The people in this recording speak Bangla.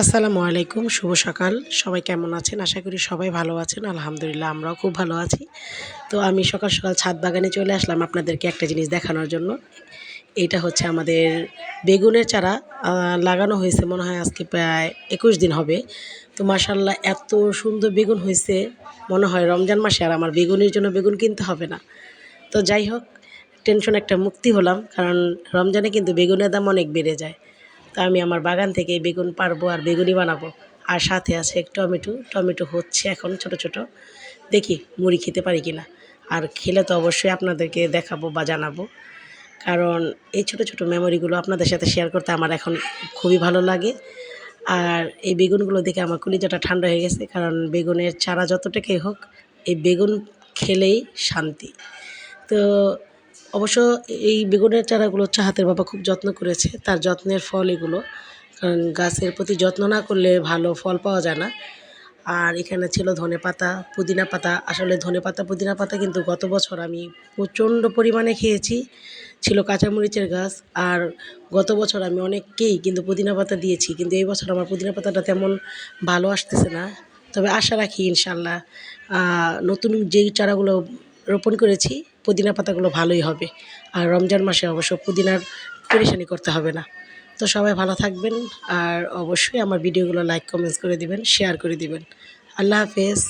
আসসালামু আলাইকুম, শুভ সকাল। সবাই কেমন আছেন? আশা করি সবাই ভালো আছেন। আলহামদুলিল্লাহ, আমরাও খুব ভালো আছি। তো আমি সকাল সকাল ছাদ বাগানে চলে আসলাম আপনাদেরকে একটা জিনিস দেখানোর জন্য। এটা হচ্ছে আমাদের বেগুনের চারা লাগানো হয়েছে, মনে হয় আজকে প্রায় একুশ দিন হবে। তো মাসাল্লাহ এত সুন্দর বেগুন হয়েছে। মনে হয় রমজান মাসে আর আমার বেগুনের জন্য বেগুন কিনতে হবে না। তো যাই হোক, টেনশন একটা মুক্তি হলাম, কারণ রমজানে কিন্তু বেগুনের দাম অনেক বেড়ে যায়। তা আমি আমার বাগান থেকে বেগুন পারব আর বেগুনই বানাবো। আর সাথে আছে টমেটো। টমেটো হচ্ছে এখন ছোট ছোট। দেখি মুড়ি খেতে পারি কি না আর খেলে তো অবশ্যই আপনাদেরকে দেখাবো বা জানাব। কারণ এই ছোট ছোট মেমোরিগুলো আপনাদের সাথে শেয়ার করতে আমার এখন খুবই ভালো লাগে। আর এই বেগুনগুলো দেখে আমার কলিজাটা ঠান্ডা হয়ে গেছে। কারণ বেগুনের চারা যতটাই হোক, এই বেগুন খেলেই শান্তি। তো অবশ্য এই বেগুনের চারাগুলো হচ্ছে চাহাতের বাবা খুব যত্ন করেছে, তার যত্নের ফল এগুলো। কারণ গাছের প্রতি যত্ন না করলে ভালো ফল পাওয়া যায় না। আর এখানে ছিল ধনে পাতা, পুদিনা পাতা। আসলে ধনে পাতা, পুদিনা পাতা কিন্তু গত বছর আমি প্রচণ্ড পরিমাণে খেয়েছি, ছিল কাঁচামরিচের গাছ। আর গত বছর আমি অনেককেই কিন্তু পুদিনা পাতা দিয়েছি, কিন্তু এই বছর আমার পুদিনা পাতাটা তেমন ভালো আসতেছে না। তবে আশা রাখি ইনশাল্লাহ নতুন যেই চারাগুলো রোপণ করেছি পুদিনা পাতাগুলো ভালোই হবে। আর রমজান মাসে অবশ্য পুদিনার পরেশানি করতে হবে না। তো সবাই ভালো থাকবেন আর অবশ্যই আমার ভিডিওগুলো লাইক কমেন্টস করে দিবেন শেয়ার করে দিবেন। আল্লাহ হাফেজ।